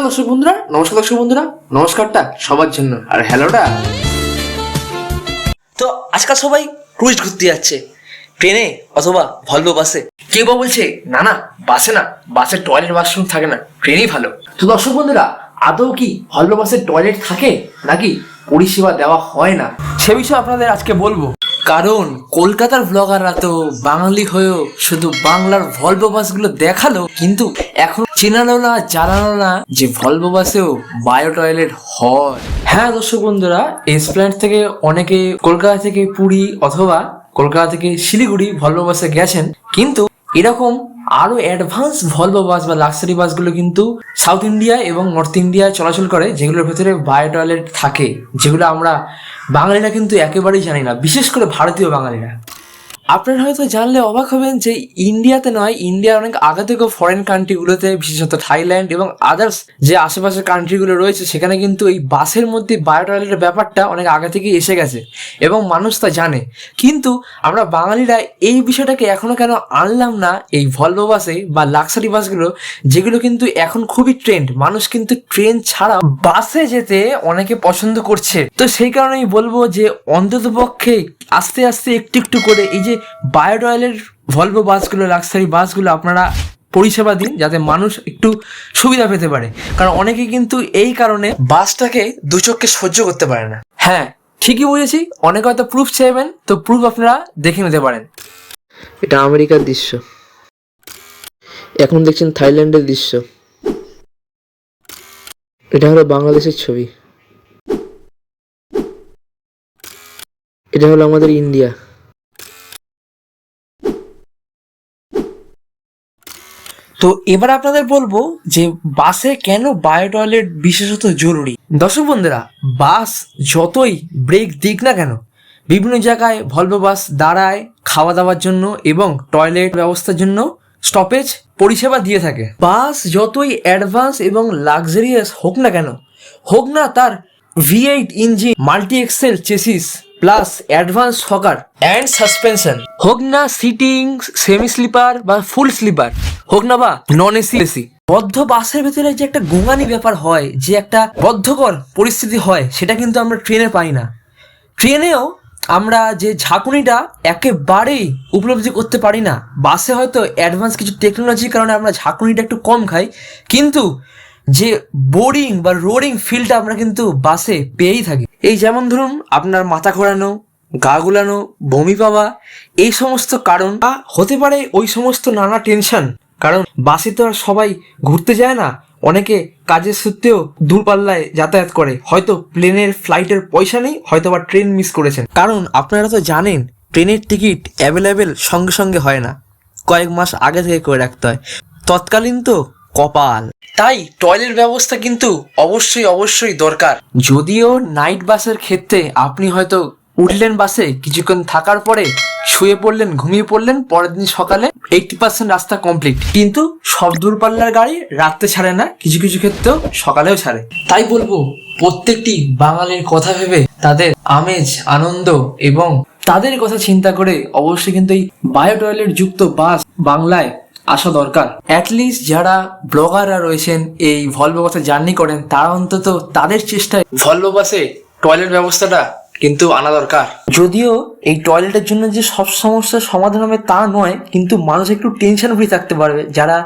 Hello দর্শক বন্ধুরা, নমস্কার দর্শক বন্ধুরা, নমস্কারটা সবার জন্য। আর হ্যালোটা? তো আজকাল সবাই টুরিস্ট ঘুরতে যাচ্ছে, ট্রেনে অথবা ভলভো বাসে কেউ বা বলছে, না না বাসে না বাসে টয়লেট বাথরুম থাকে না, ট্রেনই ভালো। তো দর্শক বন্ধুরা, আদৌ কি ভলভো বাসে টয়লেট থাকে, নাকি পরিষেবা দেওয়া হয় না? সে বিষয়ে আপনাদের আজকে বলব। কারণ কলকাতার ব্লগাররা তো বাঙালি হয়েও শুধু বাংলার ভলভো বাসগুলো দেখাল, কিন্তু এখন চেনালো না, জানালো না যে ভলভো বাসেও বায়ো টয়লেট হয়। হ্যাঁ দর্শক বন্ধুরা এসপ্ল্যান্ড থেকে অনেকে কলকাতা থেকে পুরী অথবা কলকাতা থেকে শিলিগুড়ি ভলভো বাসে গেছেন, কিন্তু এরকম আরও অ্যাডভান্স ভলভো বাস বা লাক্সারি বাসগুলো কিন্তু সাউথ ইন্ডিয়া এবং নর্থ ইন্ডিয়ায় চলাচল করে, যেগুলোর ভেতরে বায়ো টয়লেট থাকে, যেগুলো আমরা বাঙালিরা কিন্তু একেবারেই জানি না, বিশেষ করে ভারতীয় বাঙালিরা। আপনারা হয়তো জানলে অবাক হবেন যে ইন্ডিয়াতে নয়, ইন্ডিয়ার অনেক আগে থেকেও ফরেন কান্ট্রিগুলোতে বিশেষত থাইল্যান্ড এবং আদার্স যে আশেপাশের কান্ট্রিগুলো রয়েছে, সেখানে কিন্তু এই বাসের মধ্যে বায়ো টয়লেটের ব্যাপারটা অনেক আগে থেকেই এসে গেছে এবং মানুষ তা জানে। কিন্তু আমরা বাঙালিরা এই বিষয়টাকে এখনও কেন আনলাম না, এই ভলভো বাসে বা লাক্সারি বাসগুলো, যেগুলো কিন্তু এখন খুবই ট্রেন্ড মানুষ কিন্তু ট্রেন ছাড়া বাসে যেতে অনেকে পছন্দ করছে। তো সেই কারণে আমি বলব যে অন্ততপক্ষে আস্তে আস্তে একটু একটু করে এই যে বায়ো টয়লেট ভলভো বাসগুলো লাক্সারি বাসগুলো আপনারা পরিষেবা দিন যাতে মানুষ একটু সুবিধা পেতে পারে। কারণ অনেকে কিন্তু এই কারণে বাসটাকে দু চোখকে সহ্য করতে পারে না। হ্যাঁ ঠিকই বুঝেছি অনেকে হয়তো প্রুফ চাইবেন তো প্রুফ আপনারা দেখে নিতে পারেন। এটা আমেরিকার দৃশ্য। এখন দেখছেন থাইল্যান্ডের দৃশ্য। এটা হলো বাংলাদেশের ছবি। এটা হলো আমাদের ইন্ডিয়া। তো এবার আপনাদের বলব যে বাসে কেন বায়ো টয়লেট বিশেষত জরুরি? দর্শক বন্ধুরা, বাস যতই ব্রেক দিক না কেন, বিভিন্ন জায়গায় ভলভো বাস দাঁড়ায় খাওয়া দাওয়ার জন্য এবং টয়লেট ব্যবস্থার জন্য স্টপেজ পরিষেবা দিয়ে থাকে। বাস যতই অ্যাডভান্স এবং লাক্সারিয়াস হোক না কেন, হোক না তার V eight engine multi axle chassis plus advance hawker and suspension. হোক না সিটিং সেমি স্লিপার বা ফুল স্লিপার হোক না বা নন এসি এসি বদ্ধ বাসের ভেতরে যে একটা গোঙানি ব্যাপার হয় যে একটা বদ্ধকর পরিস্থিতি হয় সেটা কিন্তু আমরা ট্রেনে পাই না। ট্রেনেও আমরা যে ঝাঁকুনিটা একেবারেই উপলব্ধি করতে পারি না। বাসে হয়তো অ্যাডভান্স কিছু টেকনোলজির কারণে আমরা ঝাঁকুনিটা একটু কম খাই কিন্তু যে বোরিং বা রোডিং ফিলটা আমরা কিন্তু বাসে পেয়েই থাকি। এই যেমন ধরুন, আপনার মাথা ঘোরানো, গা গুলানো, বমি পাওয়া, এই সমস্ত কারণ হতে পারে ওই সমস্ত নানা টেনশন কারণ বাসে তো আর সবাই ঘুরতে যায় না, অনেকে কাজের সূত্রেও দূরপাল্লায় যাতায়াত করে। হয়তো প্লেনের ফ্লাইটের পয়সা নেই, হয়তো বা ট্রেন মিস করেছেন। কারণ আপনারা তো জানেন ট্রেনের টিকিট অ্যাভেলেবেল সঙ্গে সঙ্গে হয় না। কয়েক মাস আগে থেকে করে রাখতে হয়। তৎকালীন তো কপাল। তাই টয়লেট ব্যবস্থা কিন্তু অবশ্যই অবশ্যই দরকার। যদিও নাইট বাসের ক্ষেত্রে আপনি হয়তো উঠলেন বাসে কিছুক্ষণ থাকার পরে শুয়ে পড়লেন ঘুমিয়ে পড়লেন পরের দিন সকালে এইটটি পার্সেন্ট রাস্তা কমপ্লিট কিন্তু সব দূরপাল্লার গাড়ি রাত্রে ছাড়ে না কিছু কিছু ক্ষেত্রেও সকালেও ছাড়ে। তাই বলব প্রত্যেকটি বাঙালির কথা ভেবে তাদের আমেজ আনন্দ এবং তাদের কথা চিন্তা করে অবশ্যই কিন্তু এই বায়ো টয়লেট যুক্ত বাস বাংলায় আসা দরকার। অ্যাটলিস্ট যারা ব্লগাররা রয়েছেন, এই ভলভো বাসে জার্নি করেন, তারা অন্তত তাদের চেষ্টায় ভলভো বাসে টয়লেট ব্যবস্থাটা কিন্তু আনা দরকার। যদিও এই টয়লেটের জন্য যে সব সমস্যার সমাধান হবে তা নয়, কিন্তু মানুষ একটু টেনশন ফ্রি থাকতে পারবে যারা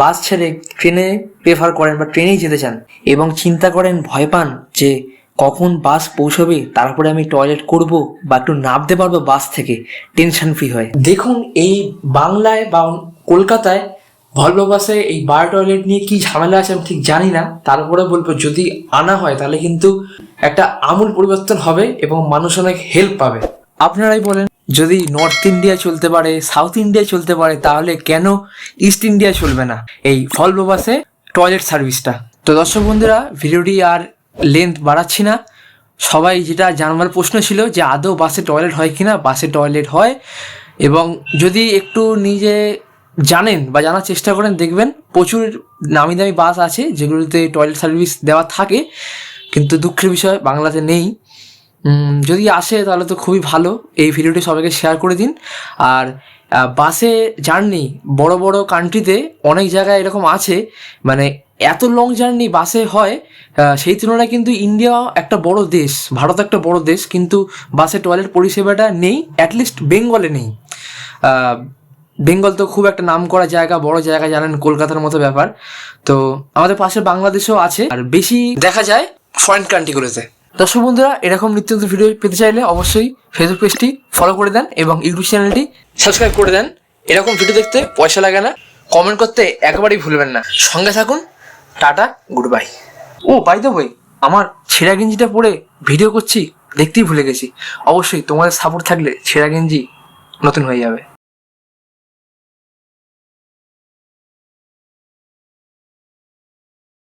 বাস ছেড়ে ট্রেনে প্রেফার করেন বা ট্রেনেই যেতে চান। এবং চিন্তা করেন, ভয় পান যে কখন বাস পৌঁছবে, তারপরে আমি টয়লেট করব বা একটু নামতে পারব বাস থেকে টেনশন ফ্রি হয়। দেখুন, এই বাংলায় বা কলকাতায় ভলভো বাসে এই বার টয়লেট নিয়ে কি ঝামেলা আছে আমি ঠিক জানি না। তারপরে বলব, যদি আনা হয়, তাহলে কিন্তু একটা আমূল পরিবর্তন হবে এবং মানুষ অনেক হেল্প পাবে। আপনারাই বলেন, যদি নর্থ ইন্ডিয়া চলতে পারে সাউথ ইন্ডিয়া চলতে পারে, তাহলে কেন ইস্ট ইন্ডিয়া চলবে না এই ভলভো বাসে টয়লেট সার্ভিসটা তো দর্শক বন্ধুরা, ভিডিওটি আর লেন্থ বাড়াচ্ছি না। সবাই যেটা জানবার প্রশ্ন ছিল যে আদৌ বাসে টয়লেট হয় কিনা বাসে টয়লেট হয় এবং যদি একটু নিজে জানেন বা জানার চেষ্টা করেন, দেখবেন প্রচুর নামি দামি বাস আছে যেগুলোতে টয়লেট সার্ভিস দেওয়া থাকে, কিন্তু দুঃখের বিষয় বাংলাতে নেই। যদি আসে তাহলে তো খুবই ভালো, এই ভিডিওটি সবাইকে শেয়ার করে দিন। আর বাসে জার্নি বড় বড় কান্ট্রিতে অনেক জায়গায় এরকম আছে মানে এত লং জার্নি বাসে হয় সেই তুলনায় কিন্তু ইন্ডিয়া একটা বড় দেশ, ভারত একটা বড় দেশ, কিন্তু বাসে টয়লেট পরিষেবাটা নেই অ্যাটলিস্ট বেঙ্গলে নেই। বেঙ্গল তো খুব একটা নাম করা জায়গা, বড় জায়গা জানেন, কলকাতার মতো ব্যাপার। তো আমাদের পাশে বাংলাদেশও আছে। আর বেশি দেখা যায় ফরেন কান্ট্রিগুলোতে দর্শক বন্ধুরা, এরকম নিত্য নতুন ভিডিও পেতে চাইলে অবশ্যই ফেসবুক পেজটি ফলো করে দেন এবং ইউটিউব চ্যানেলটি সাবস্ক্রাইব করে দেন। এরকম ভিডিও দেখতে পয়সা লাগে না। কমেন্ট করতে একেবারেই ভুলবেন না। সঙ্গে থাকুন। Tata good bye O by the way আমার ছেঁড়া গেঞ্জিটা পরে ভিডিও করছি, দেখতেই ভুলে গেছি। অবশ্যই তোমাদের সাপোর্ট থাকলে ছেঁড়া গেঞ্জি নতুন হয়ে যাবে।